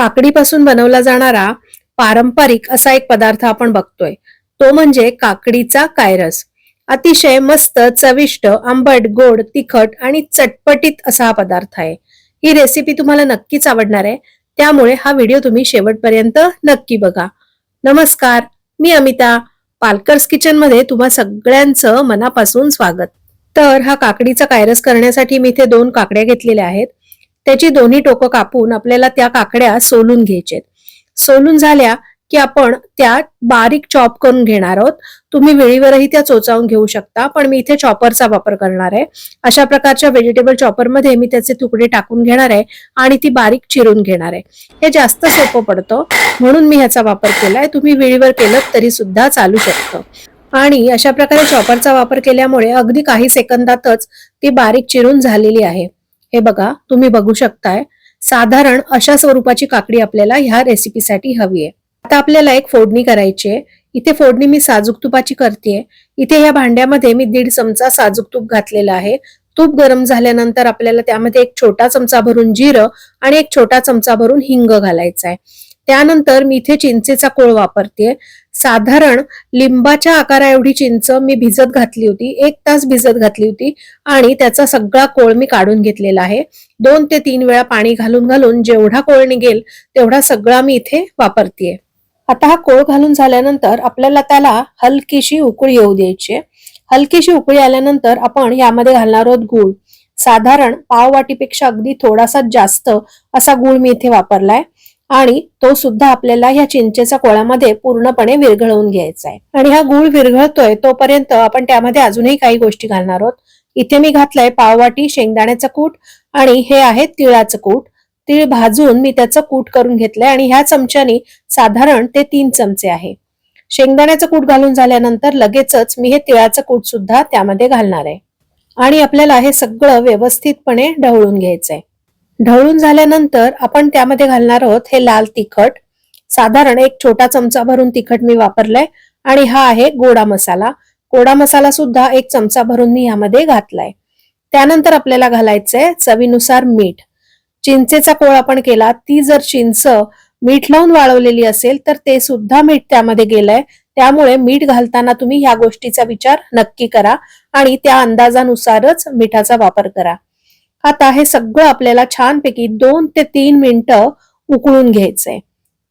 काकडीपासून बनवला जाणारा पारंपरिक असा एक पदार्थ आपण बघतोय. तो म्हणजे काकडीचा कायरस. अतिशय मस्त चविष्ट आंबट गोड तिखट आणि चटपटीत असा हा पदार्थ आहे. ही रेसिपी तुम्हाला नक्कीच आवडणार आहे. त्यामुळे हा व्हिडिओ तुम्ही शेवटपर्यंत नक्की बघा. नमस्कार मी अमिता. पालकर्स किचनमध्ये तुम्हा सगळ्यांचं मनापासून स्वागत. तर हा काकडीचा कायरस करण्यासाठी मी इथे दोन काकड्या घेतलेल्या आहेत. त्याची दोन्ही टोकं कापून आपल्याला त्या काकड्या सोलून घ्यायचेत. सोलून झाल्या की आपण त्या बारीक चॉप करून घेणार आहोत. तुम्ही वेळीवरही त्या चोचावून घेऊ शकता पण मी इथे चॉपरचा वापर करणार आहे. अशा प्रकारच्या व्हेजिटेबल चॉपरमध्ये मी त्याचे तुकडे टाकून घेणार आहे आणि ती बारीक चिरून घेणार आहे. हे जास्त सोपं पडतं म्हणून मी ह्याचा वापर केलाय. तुम्ही वेळीवर केलं तरी सुद्धा चालू शकतं. आणि अशा प्रकारे चॉपरचा वापर केल्यामुळे अगदी काही सेकंदातच ती बारीक चिरून झालेली आहे. हे बघा तुम्ही बघू शकताय साधारण अशा स्वरूपाची काकडी आपल्याला ह्या रेसिपीसाठी हवी आहे आता आपल्याला एक फोडणी करायची आहे इथे फोडणी मी साजूक तुपाची करते इथे ह्या भांड्यामध्ये मी दीड चमचा साजूक तूप घातलेला आहे. तूप गरम झाल्यानंतर आपल्याला त्यामध्ये एक छोटा चमचा भरून जिरं आणि एक छोटा चमचा भरून हिंग घालायचा आहे त्यानंतर मी इथे चिंचेचा कोळ वापरते साधारण लिंबाच्या आकारा एवढी चिंच मी भिजत घातली होती एक तास भिजत घातली होती आणि त्याचा सगळा कोळ मी काढून घेतलेला आहे. दोन ते तीन वेळा पाणी घालून घालून जेवढा कोळ निघेल तेवढा सगळा मी इथे वापरतेय. आता हा कोळ घालून झाल्यानंतर आपल्याला त्याला हलकीशी उकळी येऊ द्यायची हलकीशी उकळी आल्यानंतर आपण यामध्ये घालणार आहोत गूळ. साधारण पाव वाटीपेक्षा अगदी थोडासा जास्त असा गूळ मी इथे वापरलाय. आणि तो सुद्धा आपल्याला ह्या चिंचेच्या कोळामध्ये पूर्णपणे विरघळवून घ्यायचा आहे. आणि हा गूळ विरघळतोय तोपर्यंत आपण त्यामध्ये अजूनही काही गोष्टी घालणार आहोत. इथे मी घातलंय पाववाटी शेंगदाण्याचं कूट आणि हे आहे तिळाचं कूट. तीळ भाजून मी त्याचं कूट करून घेतलंय आणि ह्या चमच्यानी साधारण ते तीन चमचे आहे. शेंगदाण्याचं कूट घालून झाल्यानंतर लगेचच मी हे तिळाचं कूट सुद्धा त्यामध्ये घालणार आहे. आणि आपल्याला हे सगळं व्यवस्थितपणे ढवळून घ्यायचंय. ढवळून झाल्यानंतर आपण त्यामध्ये घालणार आहोत हे लाल तिखट. साधारण एक छोटा चमचा भरून तिखट मी वापरलाय आणि हा आहे गोडा मसाला. गोडा मसाला सुद्धा एक चमचा भरून मी यामध्ये घातलाय. त्यानंतर आपल्याला घालायचंय चवीनुसार मीठ. चिंचेचा कोळ आपण केला. ती जर चिंच मीठ लावून वाळवलेली असेल तर ते सुद्धा मीठ त्यामध्ये गेलंय. त्यामुळे मीठ घालताना तुम्ही ह्या गोष्टीचा विचार नक्की करा आणि त्या अंदाजानुसारच मिठाचा वापर करा. आता हे सगळं आपल्याला छानपैकी दोन ते तीन मिनिटं उकळून घ्यायचंय.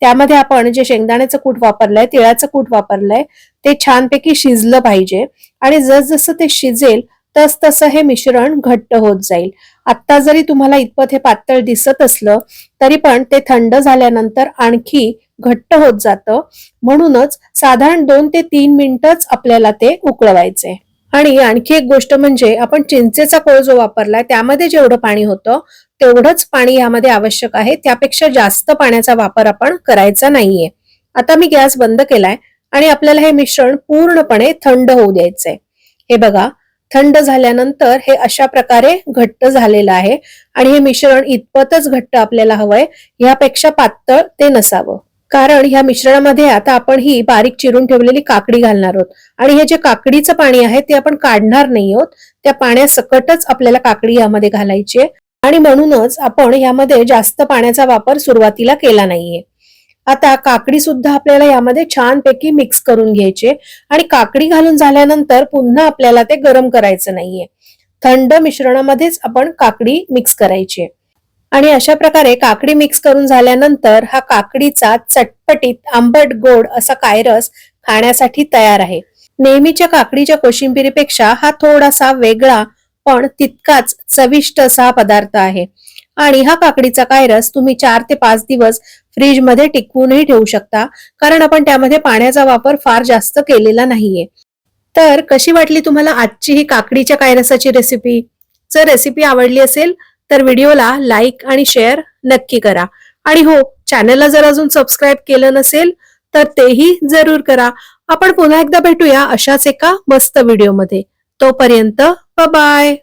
त्यामध्ये आपण जे शेंगदाण्याचं कूट वापरलंय तिळाचं कूट वापरलंय ते छानपैकी शिजलं पाहिजे. आणि जसजसं ते शिजेल तस तसं हे मिश्रण घट्ट होत जाईल. आत्ता जरी तुम्हाला इतपत हे पातळ दिसत असलं तरी पण ते थंड झाल्यानंतर आणखी घट्ट होत जातं. म्हणूनच साधारण दोन ते तीन मिनिटच आपल्याला ते उकळवायचे आणि आणखी एक गोष्ट म्हणजे आपण चिंचेचा कोळ जो वापरलाय त्यामध्ये जेवढं पाणी होतं तेवढंच पाणी यामध्ये आवश्यक आहे. त्यापेक्षा जास्त पाण्याचा वापर आपण करायचा नाहीये. आता मी गॅस बंद केलाय आणि आपल्याला हे मिश्रण पूर्णपणे थंड होऊ द्यायचंय. हे बघा थंड झाल्यानंतर हे अशा प्रकारे घट्ट झालेलं आहे आणि हे मिश्रण इतपतच घट्ट आपल्याला हवंय यापेक्षा पातळ ते नसावं. कारण ह्या मिश्रणामध्ये आता आपण ही बारीक चिरून ठेवलेली काकडी घालणार आहोत. आणि हे जे काकडीचं पाणी आहे ते आपण काढणार नाही आहोत. त्या पाण्यासकटच आपल्याला काकडी यामध्ये घालायची आहे. आणि म्हणूनच आपण यामध्ये जास्त पाण्याचा वापर सुरुवातीला केला नाहीये. आता काकडी सुद्धा आपल्याला यामध्ये छानपैकी मिक्स करून घ्यायचे आणि काकडी घालून झाल्यानंतर पुन्हा आपल्याला ते गरम करायचं नाहीये. थंड मिश्रणामध्येच आपण काकडी मिक्स करायची आहे. आणि अशा प्रकारे काकडी मिक्स करून झाल्यानंतर हा काकडीचा चटपटीत आंबट गोड असा कायरस खाण्यासाठी तयार आहे. नेहमीच्या काकडीच्या कोशिंबिरीपेक्षा हा थोडासा वेगळा पण तितकाच चविष्ट असा हा पदार्थ आहे. आणि हा काकडीचा कायरस तुम्ही चार ते पाच दिवस फ्रीजमध्ये टिकवूनही ठेवू शकता कारण आपण त्यामध्ये पाण्याचा वापर फार जास्त केलेला नाहीये. तर कशी वाटली तुम्हाला आजची ही काकडीच्या कायरसाची रेसिपी जर रेसिपी आवडली असेल तर व्हिडिओला लाईक आणि शेअर नक्की करा. आणि हो चॅनलला जर अजून सबस्क्राईब केलं नसेल तर तेही जरूर करा. आपण पुन्हा एकदा भेटूया अशाच एका मस्त व्हिडिओमध्ये. तोपर्यंत बाय